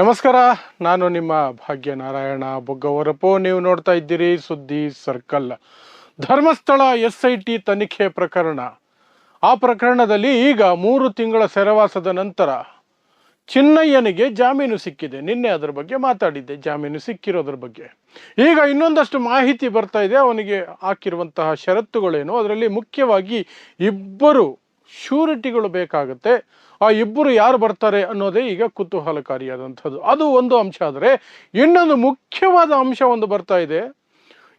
ನಮಸ್ಕಾರ, ನಾನು ನಿಮ್ಮ ಭಾಗ್ಯನಾರಾಯಣ ಬೊಗ್ಗವರಪು. ನೀವು ನೋಡ್ತಾ ಇದ್ದೀರಿ Suddi circle. Dharmasthala S I T ತನಿಖೆ ಪ್ರಕರಣ. ಆ ಪ್ರಕರಣದಲ್ಲಿ ಈಗ ಮೂರು ತಿಂಗಳ ಸೆರೆವಾಸದ ನಂತರ ಚಿನ್ನಯ್ಯನಿಗೆ ಜಾಮೀನು ಸಿಕ್ಕಿದೆ. ನಿನ್ನೆ ಅದರ ಬಗ್ಗೆ ಮಾತಾಡಿದ್ದೆ, ಜಾಮೀನು ಸಿಕ್ಕಿರೋದ್ರ ಬಗ್ಗೆ. ಈಗ ಇನ್ನೊಂದಷ್ಟು ಮಾಹಿತಿ ಬರ್ತಾ ಇದೆ. ಅವನಿಗೆ ಹಾಕಿರುವಂತಹ ಷರತ್ತುಗಳೇನು? ಅದರಲ್ಲಿ ಮುಖ್ಯವಾಗಿ ಇಬ್ಬರು ಶ್ಯೂರಿಟಿಗಳು ಬೇಕಾಗುತ್ತೆ. ಆ ಇಬ್ಬರು ಯಾರು ಬರ್ತಾರೆ ಅನ್ನೋದೇ ಈಗ ಕುತೂಹಲಕಾರಿಯಾದಂಥದ್ದು. ಅದು ಒಂದು ಅಂಶ. ಆದರೆ ಇನ್ನೊಂದು ಮುಖ್ಯವಾದ ಅಂಶ ಒಂದು ಬರ್ತಾ ಇದೆ.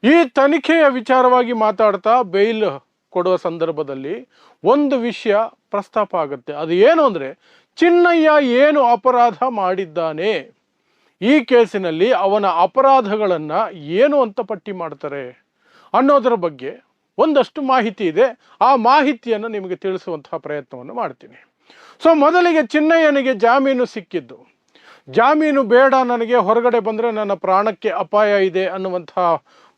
ಈ ತನಿಖೆಯ ವಿಚಾರವಾಗಿ ಮಾತಾಡ್ತಾ ಬೇಲ್ ಕೊಡುವ ಸಂದರ್ಭದಲ್ಲಿ ಒಂದು ವಿಷಯ ಪ್ರಸ್ತಾಪ ಆಗುತ್ತೆ. ಅದು ಏನು ಅಂದರೆ, ಚಿನ್ನಯ್ಯ ಏನು ಅಪರಾಧ ಮಾಡಿದ್ದಾನೆ? ಈ ಕೇಸಿನಲ್ಲಿ ಅವನ ಅಪರಾಧಗಳನ್ನು ಏನು ಅಂತ ಪಟ್ಟಿ ಮಾಡ್ತಾರೆ ಅನ್ನೋದರ ಬಗ್ಗೆ ಒಂದಷ್ಟು ಮಾಹಿತಿ ಇದೆ. ಆ ಮಾಹಿತಿಯನ್ನು ನಿಮಗೆ ತಿಳಿಸುವಂತಹ ಪ್ರಯತ್ನವನ್ನು ಮಾಡ್ತೀನಿ. ಸೊ ಮೊದಲಿಗೆ ಚಿನ್ನಯ್ಯನಿಗೆ ಜಾಮೀನು ಸಿಕ್ಕಿದ್ದು. ಜಾಮೀನು ಬೇಡ, ನನಗೆ ಹೊರಗಡೆ ಬಂದರೆ ನನ್ನ ಪ್ರಾಣಕ್ಕೆ ಅಪಾಯ ಇದೆ ಅನ್ನುವಂತಹ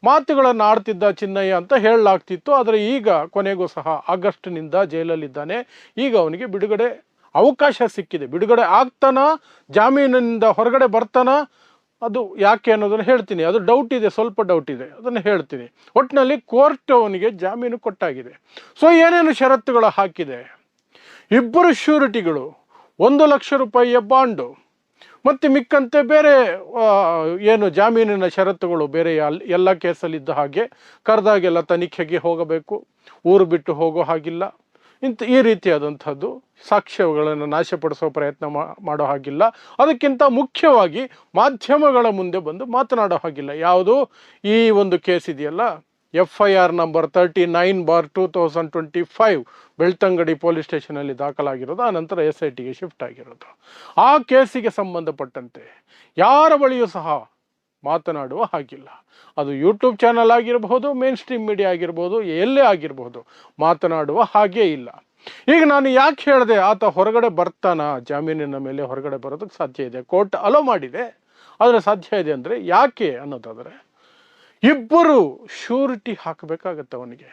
ಮಾತುಗಳನ್ನು ಆಡ್ತಿದ್ದ ಚಿನ್ನಯ್ಯ ಅಂತ ಹೇಳಲಾಗ್ತಿತ್ತು. ಆದರೆ ಈಗ ಕೊನೆಗೂ ಸಹ ಆಗಸ್ಟ್ನಿಂದ ಜೈಲಲ್ಲಿದ್ದಾನೆ. ಈಗ ಅವನಿಗೆ ಬಿಡುಗಡೆ ಅವಕಾಶ ಸಿಕ್ಕಿದೆ. ಬಿಡುಗಡೆ ಆಗ್ತಾನ? ಜಾಮೀನಿನಿಂದ ಹೊರಗಡೆ ಬರ್ತಾನ? ಅದು ಯಾಕೆ ಅನ್ನೋದನ್ನು ಹೇಳ್ತೀನಿ. ಅದು ಡೌಟ್ ಇದೆ, ಸ್ವಲ್ಪ ಡೌಟ್ ಇದೆ. ಅದನ್ನು ಹೇಳ್ತೀನಿ. ಒಟ್ಟಿನಲ್ಲಿ ಕೋರ್ಟ್ ಅವನಿಗೆ ಜಾಮೀನು ಕೊಟ್ಟಾಗಿದೆ. ಸೊ ಏನೇನು ಷರತ್ತುಗಳು ಹಾಕಿದೆ? ಇಬ್ಬರು ಶ್ಯೂರಿಟಿಗಳು ಒಂದು ಲಕ್ಷ ರೂಪಾಯಿಯ ಬಾಂಡು ಮತ್ತು ಮಿಕ್ಕಂತೆ ಬೇರೆ ಏನು ಜಾಮೀನಿನ ಷರತ್ತುಗಳು ಬೇರೆ ಎಲ್- ಎಲ್ಲ ಕೇಸಲ್ಲಿದ್ದ ಹಾಗೆ ಕರೆದಾಗೆಲ್ಲ ತನಿಖೆಗೆ ಹೋಗಬೇಕು. ಊರು ಬಿಟ್ಟು ಹೋಗೋ ಹಾಗಿಲ್ಲ. ಇಂಥ ಈ ರೀತಿಯಾದಂಥದ್ದು ಸಾಕ್ಷ್ಯಗಳನ್ನು ನಾಶಪಡಿಸೋ ಪ್ರಯತ್ನ ಮಾಡೋ ಹಾಗಿಲ್ಲ. ಅದಕ್ಕಿಂತ ಮುಖ್ಯವಾಗಿ ಮಾಧ್ಯಮಗಳ ಮುಂದೆ ಬಂದು ಮಾತನಾಡೋ ಹಾಗಿಲ್ಲ. ಯಾವುದು? ಈ ಒಂದು ಕೇಸ್ ಇದೆಯಲ್ಲ? F I R number thirty nine bar two thousand twenty five Belthangady police ಸ್ಟೇಷನಲ್ಲಿ ದಾಖಲಾಗಿರೋದು. ಆನಂತರ ನಂತರ ಎಸ್ ಐ ಟಿಗೆ ಶಿಫ್ಟ್ ಆಗಿರೋದು. ಆ ಕೇಸಿಗೆ ಸಂಬಂಧಪಟ್ಟಂತೆ ಯಾರ ಬಳಿಯೂ ಸಹ ಮಾತನಾಡುವ ಹಾಗಿಲ್ಲ. ಅದು ಯೂಟ್ಯೂಬ್ ಚಾನಲ್ ಆಗಿರಬಹುದು ಮೇನ್ ಸ್ಟ್ರೀಮ್ ಮೀಡಿಯಾ ಆಗಿರ್ಬೋದು, ಎಲ್ಲೇ ಆಗಿರಬಹುದು ಮಾತನಾಡುವ ಹಾಗೇ ಇಲ್ಲ. ಈಗ ನಾನು ಯಾಕೆ ಹೇಳಿದೆ, ಆತ ಹೊರಗಡೆ ಬರ್ತಾನ? ಜಾಮೀನಿನ ಮೇಲೆ ಹೊರಗಡೆ ಬರೋದಕ್ಕೆ ಸಾಧ್ಯ ಇದೆ. ಕೋರ್ಟ್ ಅಲೋ ಮಾಡಿದೆ. ಆದರೆ ಸಾಧ್ಯ ಇದೆ ಅಂದರೆ ಯಾಕೆ ಅನ್ನೋದಾದರೆ, ಇಬ್ಬರು ಶ್ಯೂರಿಟಿ ಹಾಕಬೇಕಾಗತ್ತೆ ಅವನಿಗೆ.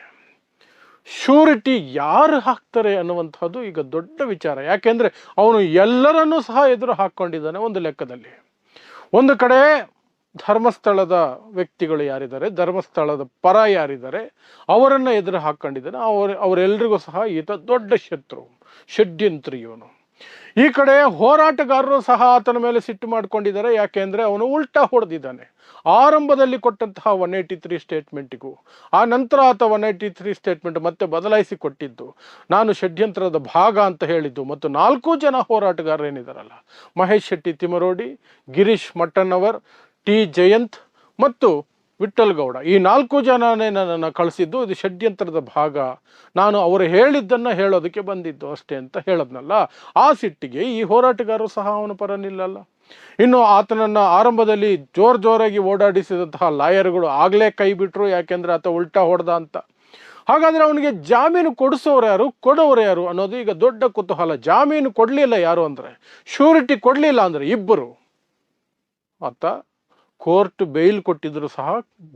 ಶ್ಯೂರಿಟಿ ಯಾರು ಹಾಕ್ತಾರೆ ಅನ್ನುವಂಥದ್ದು ಈಗ ದೊಡ್ಡ ವಿಚಾರ. ಯಾಕೆಂದರೆ ಅವನು ಎಲ್ಲರನ್ನೂ ಸಹ ಎದುರು ಹಾಕ್ಕೊಂಡಿದ್ದಾನೆ ಒಂದು ಲೆಕ್ಕದಲ್ಲಿ. ಒಂದು ಕಡೆ ಧರ್ಮಸ್ಥಳದ ವ್ಯಕ್ತಿಗಳು ಯಾರಿದ್ದಾರೆ, ಧರ್ಮಸ್ಥಳದ ಪರ ಯಾರಿದ್ದಾರೆ, ಅವರನ್ನು ಎದುರು ಹಾಕ್ಕೊಂಡಿದ್ದಾನೆ ಅವರ ಅವರೆಲ್ಲರಿಗೂ ಸಹ ಈತ ದೊಡ್ಡ ಶತ್ರು ಷಡ್ಯಂತ್ರಿ ಇವನು ಈ ಕಡೆ ಹೋರಾಟಗಾರರು ಸಹ ಆತನ ಮೇಲೆ ಸಿಟ್ಟು ಮಾಡ್ಕೊಂಡಿದ್ದಾರೆ. ಯಾಕೆಂದರೆ ಅವನು ಉಲ್ಟಾ ಹೊಡೆದಿದ್ದಾನೆ. ಆರಂಭದಲ್ಲಿ ಕೊಟ್ಟಂತಹ ಒನ್ ಏಯ್ಟಿ ತ್ರೀ ಸ್ಟೇಟ್ಮೆಂಟಿಗೂ ಆ ನಂತರ ಆತ ಒನ್ ಏಯ್ಟಿ ತ್ರೀ ಸ್ಟೇಟ್ಮೆಂಟ್ ಮತ್ತೆ ಬದಲಾಯಿಸಿ ಕೊಟ್ಟಿದ್ದು, ನಾನು ಷಡ್ಯಂತ್ರದ ಭಾಗ ಅಂತ ಹೇಳಿದ್ದು ಮತ್ತು ನಾಲ್ಕು ಜನ ಹೋರಾಟಗಾರರು ಏನಿದಾರಲ್ಲ ಮಹೇಶ್ ಶೆಟ್ಟಿ ತಿಮರೋಡಿ ಗಿರೀಶ್ ಮಟ್ಟಣ್ಣವರ್ ಟಿ ಜಯಂತ್ ಮತ್ತು ವಿಠಲ್ಗೌಡ ಈ ನಾಲ್ಕು ಜನನೇ ನನ್ನನ್ನು ಕಳಿಸಿದ್ದು, ಇದು ಷಡ್ಯಂತ್ರದ ಭಾಗ. ನಾನು ಅವರು ಹೇಳಿದ್ದನ್ನು ಹೇಳೋದಕ್ಕೆ ಬಂದಿದ್ದು ಅಷ್ಟೇ ಅಂತ ಹೇಳದ್ನಲ್ಲ. ಆ ಸಿಟ್ಟಿಗೆ ಈ ಹೋರಾಟಗಾರರು ಸಹ ಅವನ ಪರ ನಿಲ್ಲಲ್ಲ. ಇನ್ನು ಆತನನ್ನು ಆರಂಭದಲ್ಲಿ ಜೋರ್ ಜೋರಾಗಿ ಓಡಾಡಿಸಿದಂತಹ ಲಾಯರ್ಗಳು ಆಗಲೇ ಕೈ ಬಿಟ್ಟರು ಯಾಕೆಂದರೆ ಆತ ಉಲ್ಟಾ ಹೊಡೆದ ಅಂತ. ಹಾಗಾದರೆ ಅವನಿಗೆ ಜಾಮೀನು ಕೊಡಿಸೋರು ಯಾರು, ಕೊಡೋರು ಯಾರು ಅನ್ನೋದು ಈಗ ದೊಡ್ಡ ಕುತೂಹಲ. ಜಾಮೀನು ಕೊಡಲಿಲ್ಲ ಯಾರು ಅಂದರೆ, ಶ್ಯೂರಿಟಿ ಕೊಡಲಿಲ್ಲ ಅಂದರೆ ಇಬ್ಬರು. ಆತ ಕೋರ್ಟ್ ಬೇಲ್ ಕೊಟ್ಟಿದ್ರು ಸಹ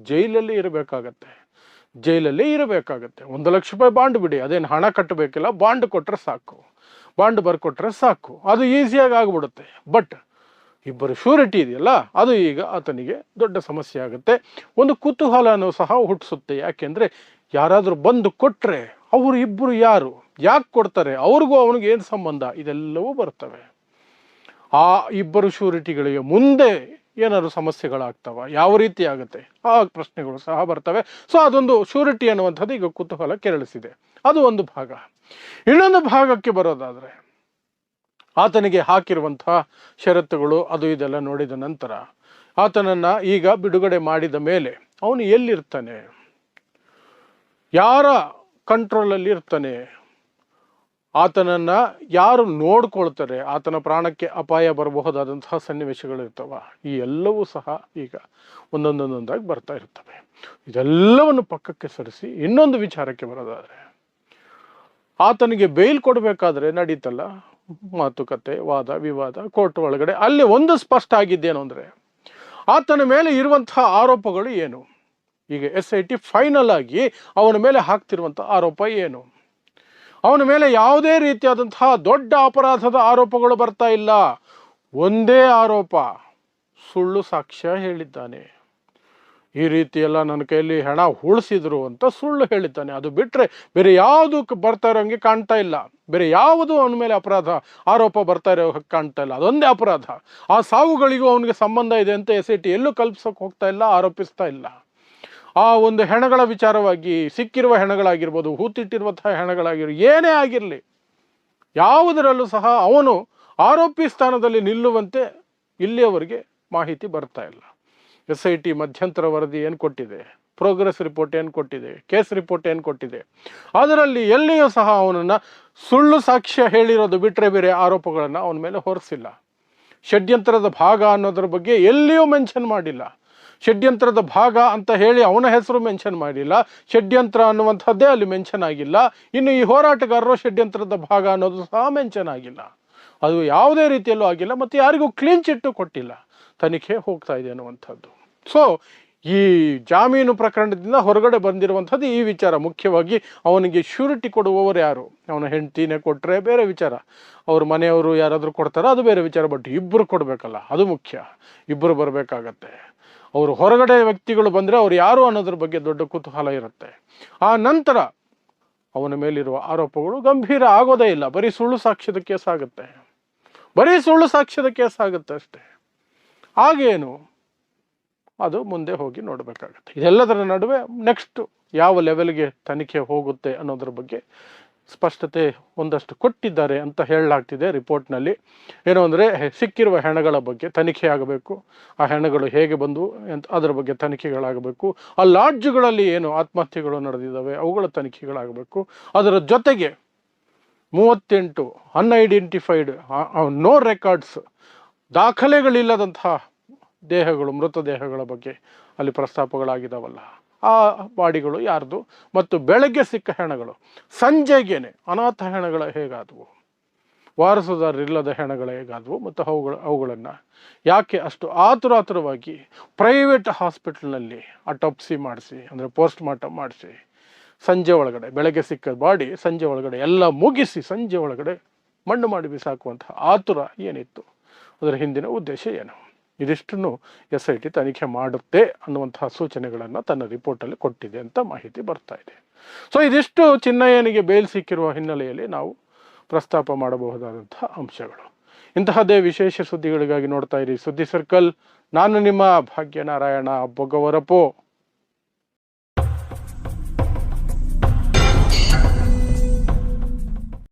ಜೈಲಲ್ಲೇ ಇರಬೇಕಾಗತ್ತೆ. ಜೈಲಲ್ಲೇ ಇರಬೇಕಾಗತ್ತೆ. ಒಂದು ಲಕ್ಷ ರೂಪಾಯಿ ಬಾಂಡ್ ಬಿಡಿ. ಅದೇನು ಹಣ ಕಟ್ಟಬೇಕಿಲ್ಲ, ಬಾಂಡ್ ಕೊಟ್ಟರೆ ಸಾಕು. ಬಾಂಡ್ ಬರ್ಕೊಟ್ರೆ ಸಾಕು. ಅದು ಈಸಿಯಾಗಿ ಆಗಿಬಿಡುತ್ತೆ. ಬಟ್ ಇಬ್ಬರು ಶ್ಯೂರಿಟಿ ಇದೆಯಲ್ಲ, ಅದು ಈಗ ಆತನಿಗೆ ದೊಡ್ಡ ಸಮಸ್ಯೆ ಆಗುತ್ತೆ. ಒಂದು ಕುತೂಹಲನೂ ಸಹ ಹುಟ್ಟಿಸುತ್ತೆ. ಯಾಕೆಂದರೆ ಯಾರಾದರೂ ಬಂದು ಕೊಟ್ಟರೆ ಅವರು ಇಬ್ಬರು ಯಾರು? ಯಾಕೆ ಕೊಡ್ತಾರೆ? ಅವ್ರಿಗೂ ಅವನಿಗೆ ಏನು ಸಂಬಂಧ? ಇದೆಲ್ಲವೂ ಬರ್ತವೆ. ಆ ಇಬ್ಬರು ಶ್ಯೂರಿಟಿಗಳಿಗೆ ಮುಂದೆ ಏನಾದ್ರು ಸಮಸ್ಯೆಗಳಾಗ್ತವ, ಯಾವ ರೀತಿ ಆಗುತ್ತೆ? ಆ ಪ್ರಶ್ನೆಗಳು ಸಹ ಬರ್ತವೆ. ಸೊ ಅದೊಂದು ಶ್ಯೂರಿಟಿ ಅನ್ನುವಂಥದ್ದು ಈಗ ಕುತೂಹಲ ಕೆರಳಿಸಿದೆ. ಅದು ಒಂದು ಭಾಗ. ಇನ್ನೊಂದು ಭಾಗಕ್ಕೆ ಬರೋದಾದರೆ, ಆತನಿಗೆ ಹಾಕಿರುವಂತಹ ಷರತ್ತುಗಳು, ಅದು ಇದೆಲ್ಲ ನೋಡಿದ ನಂತರ, ಆತನನ್ನು ಈಗ ಬಿಡುಗಡೆ ಮಾಡಿದ ಮೇಲೆ ಅವನು ಎಲ್ಲಿರ್ತಾನೆ? ಯಾರ ಕಂಟ್ರೋಲಲ್ಲಿ ಇರ್ತಾನೆ ಆತನನ್ನು ಯಾರು ನೋಡ್ಕೊಳ್ತಾರೆ, ಆತನ ಪ್ರಾಣಕ್ಕೆ ಅಪಾಯ ಬರಬಹುದಾದಂತಹ ಸನ್ನಿವೇಶಗಳು ಇರ್ತವ. ಈ ಎಲ್ಲವೂ ಸಹ ಈಗ ಒಂದೊಂದೊಂದೊಂದಾಗಿ ಬರ್ತಾ ಇರ್ತವೆ ಇದೆಲ್ಲವನ್ನು ಪಕ್ಕಕ್ಕೆ ಸರಿಸಿ ಇನ್ನೊಂದು ವಿಚಾರಕ್ಕೆ ಬರೋದಾದರೆ, ಆತನಿಗೆ ಬೇಲ್ ಕೊಡಬೇಕಾದ್ರೆ ನಡೀತಲ್ಲ, ಮಾತುಕತೆ, ವಾದ, ವಿವಾದ ಕೋರ್ಟ್ ಒಳಗಡೆ ಅಲ್ಲಿ ಒಂದು ಸ್ಪಷ್ಟ ಆಗಿದ್ದೇನು ಅಂದರೆ, ಆತನ ಮೇಲೆ ಇರುವಂತಹ ಆರೋಪಗಳು ಏನು? ಈಗ ಎಸ್ ಐ ಟಿ ಫೈನಲ್ ಆಗಿ ಅವನ ಮೇಲೆ ಹಾಕ್ತಿರುವಂಥ ಆರೋಪ ಏನು? ಅವನ ಮೇಲೆ ಯಾವುದೇ ರೀತಿಯಾದಂತಹ ದೊಡ್ಡ ಅಪರಾಧದ ಆರೋಪಗಳು ಬರ್ತಾ ಇಲ್ಲ. ಒಂದೇ ಆರೋಪ, ಸುಳ್ಳು ಸಾಕ್ಷ್ಯ ಹೇಳಿದ್ದಾನೆ. ಈ ರೀತಿ ನನ್ನ ಕೈಯಲ್ಲಿ ಹಣ ಉಳಿಸಿದ್ರು ಅಂತ ಸುಳ್ಳು ಹೇಳಿದ್ದಾನೆ. ಅದು ಬಿಟ್ಟರೆ ಬೇರೆ ಯಾವುದಕ್ಕೆ ಬರ್ತಾ ಇರೋಂಗೆ ಕಾಣ್ತಾ ಇಲ್ಲ. ಬೇರೆ ಯಾವುದು ಅವನ ಮೇಲೆ ಅಪರಾಧ ಆರೋಪ ಬರ್ತಾ ಇರೋ ಕಾಣ್ತಾ ಇಲ್ಲ. ಅದೊಂದೇ ಅಪರಾಧ. ಆ ಸಾವುಗಳಿಗೂ ಅವನಿಗೆ ಸಂಬಂಧ ಇದೆ ಅಂತ ಎಸ್ ಐ ಟಿ ಎಲ್ಲೂ ಕಲ್ಪಿಸೋಕೆ ಹೋಗ್ತಾ ಇಲ್ಲ, ಆರೋಪಿಸ್ತಾ ಇಲ್ಲ. ಆ ಒಂದು ಹೆಣಗಳ ವಿಚಾರವಾಗಿ ಸಿಕ್ಕಿರುವ ಹೆಣಗಳಾಗಿರ್ಬೋದು, ಹೂತಿಟ್ಟಿರುವಂತಹ ಹೆಣಗಳಾಗಿರ್ಬೋದು, ಏನೇ ಆಗಿರಲಿ, ಯಾವುದರಲ್ಲೂ ಸಹ ಅವನು ಆರೋಪಿ ಸ್ಥಾನದಲ್ಲಿ ನಿಲ್ಲುವಂತೆ ಇಲ್ಲಿಯವರೆಗೆ ಮಾಹಿತಿ ಬರ್ತಾ ಇಲ್ಲ. ಎಸ್ ಐ ಟಿ ಮಧ್ಯಂತರ ವರದಿ ಏನು ಕೊಟ್ಟಿದೆ, ಪ್ರೋಗ್ರೆಸ್ ರಿಪೋರ್ಟ್ ಏನು ಕೊಟ್ಟಿದೆ, ಕೇಸ್ ರಿಪೋರ್ಟ್ ಏನು ಕೊಟ್ಟಿದೆ, ಅದರಲ್ಲಿ ಎಲ್ಲಿಯೂ ಸಹ ಅವನನ್ನು ಸುಳ್ಳು ಸಾಕ್ಷ್ಯ ಹೇಳಿರೋದು ಬಿಟ್ಟರೆ ಬೇರೆ ಆರೋಪಗಳನ್ನು ಅವನ ಮೇಲೆ ಹೊರಿಸಿಲ್ಲ. ಷಡ್ಯಂತ್ರದ ಭಾಗ ಅನ್ನೋದ್ರ ಬಗ್ಗೆ ಎಲ್ಲಿಯೂ ಮೆನ್ಷನ್ ಮಾಡಿಲ್ಲ. ಷಡ್ಯಂತ್ರದ ಭಾಗ ಅಂತ ಹೇಳಿ ಅವನ ಹೆಸರು ಮೆನ್ಷನ್ ಮಾಡಿಲ್ಲ. ಷಡ್ಯಂತ್ರ ಅನ್ನುವಂಥದ್ದೇ ಅಲ್ಲಿ ಮೆನ್ಷನ್ ಆಗಿಲ್ಲ. ಇನ್ನು ಈ ಹೋರಾಟಗಾರರು ಷಡ್ಯಂತ್ರದ ಭಾಗ ಅನ್ನೋದು ಸಹ ಮೆನ್ಷನ್ ಆಗಿಲ್ಲ. ಅದು ಯಾವುದೇ ರೀತಿಯಲ್ಲೂ ಆಗಿಲ್ಲ ಮತ್ತು ಯಾರಿಗೂ ಕ್ಲೀನ್ ಚಿಟ್ಟು ಕೊಟ್ಟಿಲ್ಲ. ತನಿಖೆ ಹೋಗ್ತಾ ಇದೆ ಅನ್ನುವಂಥದ್ದು. ಸೊ ಈ ಜಾಮೀನು ಪ್ರಕರಣದಿಂದ ಹೊರಗಡೆ ಬಂದಿರುವಂಥದ್ದು ಈ ವಿಚಾರ. ಮುಖ್ಯವಾಗಿ ಅವನಿಗೆ ಶ್ಯೂರಿಟಿ ಕೊಡುವವರು ಯಾರು? ಅವನ ಹೆಂಡ್ತಿನೇ ಕೊಟ್ಟರೆ ಬೇರೆ ವಿಚಾರ. ಅವ್ರ ಮನೆಯವರು ಯಾರಾದರೂ ಕೊಡ್ತಾರೋ ಅದು ಬೇರೆ ವಿಚಾರ ಬಟ್ ಇಬ್ಬರು ಕೊಡಬೇಕಲ್ಲ, ಅದು ಮುಖ್ಯ. ಇಬ್ಬರು ಬರಬೇಕಾಗತ್ತೆ. ಅವರು ಹೊರಗಡೆ ವ್ಯಕ್ತಿಗಳು ಬಂದರೆ ಅವ್ರು ಯಾರು ಅನ್ನೋದ್ರ ಬಗ್ಗೆ ದೊಡ್ಡ ಕುತೂಹಲ ಇರುತ್ತೆ. ಆ ನಂತರ ಅವನ ಮೇಲಿರುವ ಆರೋಪಗಳು ಗಂಭೀರ ಆಗೋದೇ ಇಲ್ಲ. ಬರೀ ಸುಳ್ಳು ಸಾಕ್ಷ್ಯದ ಕೇಸ್ ಆಗುತ್ತೆ. ಬರೀ ಸುಳ್ಳು ಸಾಕ್ಷ್ಯದ ಕೇಸ್ ಆಗುತ್ತೆ ಅಷ್ಟೇ. ಆಗೇನು ಅದು ಮುಂದೆ ಹೋಗಿ ನೋಡಬೇಕಾಗತ್ತೆ. ಇದೆಲ್ಲದರ ನಡುವೆ ನೆಕ್ಸ್ಟ್ ಯಾವ ಲೆವೆಲ್ಗೆ ತನಿಖೆ ಹೋಗುತ್ತೆ ಅನ್ನೋದ್ರ ಬಗ್ಗೆ ಸ್ಪಷ್ಟತೆ ಒಂದಷ್ಟು ಕೊಟ್ಟಿದ್ದಾರೆ ಅಂತ ಹೇಳಲಾಗ್ತಿದೆ ರಿಪೋರ್ಟ್ನಲ್ಲಿ. ಏನು ಅಂದರೆ ಸಿಕ್ಕಿರುವ ಹೆಣಗಳ ಬಗ್ಗೆ ತನಿಖೆ ಆಗಬೇಕು. ಆ ಹೆಣಗಳು ಹೇಗೆ ಬಂದು ಅಂತ ಅದರ ಬಗ್ಗೆ ತನಿಖೆಗಳಾಗಬೇಕು. ಆ ಲಾಡ್ಜುಗಳಲ್ಲಿ ಏನು ಆತ್ಮಹತ್ಯೆಗಳು ನಡೆದಿದ್ದಾವೆ, ಅವುಗಳ ತನಿಖೆಗಳಾಗಬೇಕು. ಅದರ ಜೊತೆಗೆ ಮೂವತ್ತೆಂಟು ಅನ್ಐಡೆಂಟಿಫೈಡ್ ನೋ ರೆಕಾರ್ಡ್ಸ್ ದಾಖಲೆಗಳಿಲ್ಲದಂತಹ ದೇಹಗಳು, ಮೃತದೇಹಗಳ ಬಗ್ಗೆ ಅಲ್ಲಿ ಪ್ರಸ್ತಾಪಗಳಾಗಿದ್ದಾವಲ್ಲ. ಆ ಬಾಡಿಗಳು ಯಾರ್ದು? ಮತ್ತು ಬೆಳಗ್ಗೆ ಸಿಕ್ಕ ಹೆಣಗಳು. ಸಂಜೆಗೇನೆ ಅನಾಥ ಹೆಣಗಳ ಹೇಗಾದವು? ವಾರಸುದಾರರಿಲ್ಲದ ಹೆಣಗಳ ಹೇಗಾದವು? ಮತ್ತು ಅವುಗಳ, ಅವುಗಳನ್ನು ಯಾಕೆ ಅಷ್ಟು ಆತುರಾತುರವಾಗಿ ಪ್ರೈವೇಟ್ ಹಾಸ್ಪಿಟಲ್ನಲ್ಲಿ ಅಟೋಪ್ಸಿ ಮಾಡಿಸಿ, ಅಂದರೆ ಪೋಸ್ಟ್ ಮಾರ್ಟಮ್ ಮಾಡಿಸಿ, ಸಂಜೆ ಒಳಗಡೆ, ಬೆಳಗ್ಗೆ ಸಿಕ್ಕ ಬಾಡಿ ಸಂಜೆ ಒಳಗಡೆ ಎಲ್ಲ ಮುಗಿಸಿ ಸಂಜೆ ಒಳಗಡೆ ಮಣ್ಣು ಮಾಡಿ ಬಿಸಾಕುವಂತಹ ಆತುರ ಏನಿತ್ತು? ಅದರ ಹಿಂದಿನ ಉದ್ದೇಶ ಏನು? ಇದಿಷ್ಟನ್ನು ಎಸ್ ಐ ಟಿ ತನಿಖೆ ಮಾಡುತ್ತೆ ಅನ್ನುವಂತಹ ಸೂಚನೆಗಳನ್ನು ತನ್ನ ರಿಪೋರ್ಟಲ್ಲಿ ಕೊಟ್ಟಿದೆ ಅಂತ ಮಾಹಿತಿ ಬರ್ತಾ ಇದೆ. ಸೊ ಇದಿಷ್ಟು ಚಿನ್ನಯ್ಯನಿಗೆ ಬೇಲ್ ಸಿಕ್ಕಿರುವ ಹಿನ್ನೆಲೆಯಲ್ಲಿ ನಾವು ಪ್ರಸ್ತಾಪ ಮಾಡಬಹುದಾದಂತಹ ಅಂಶಗಳು. ಇಂತಹದ್ದೇ ವಿಶೇಷ ಸುದ್ದಿಗಳಿಗಾಗಿ ನೋಡ್ತಾ ಇರಿ ಸುದ್ದಿ ಸರ್ಕಲ್ ನಾನು ನಿಮ್ಮ ಭಾಗ್ಯನಾರಾಯಣ, ಬೊಗವರಪೋ.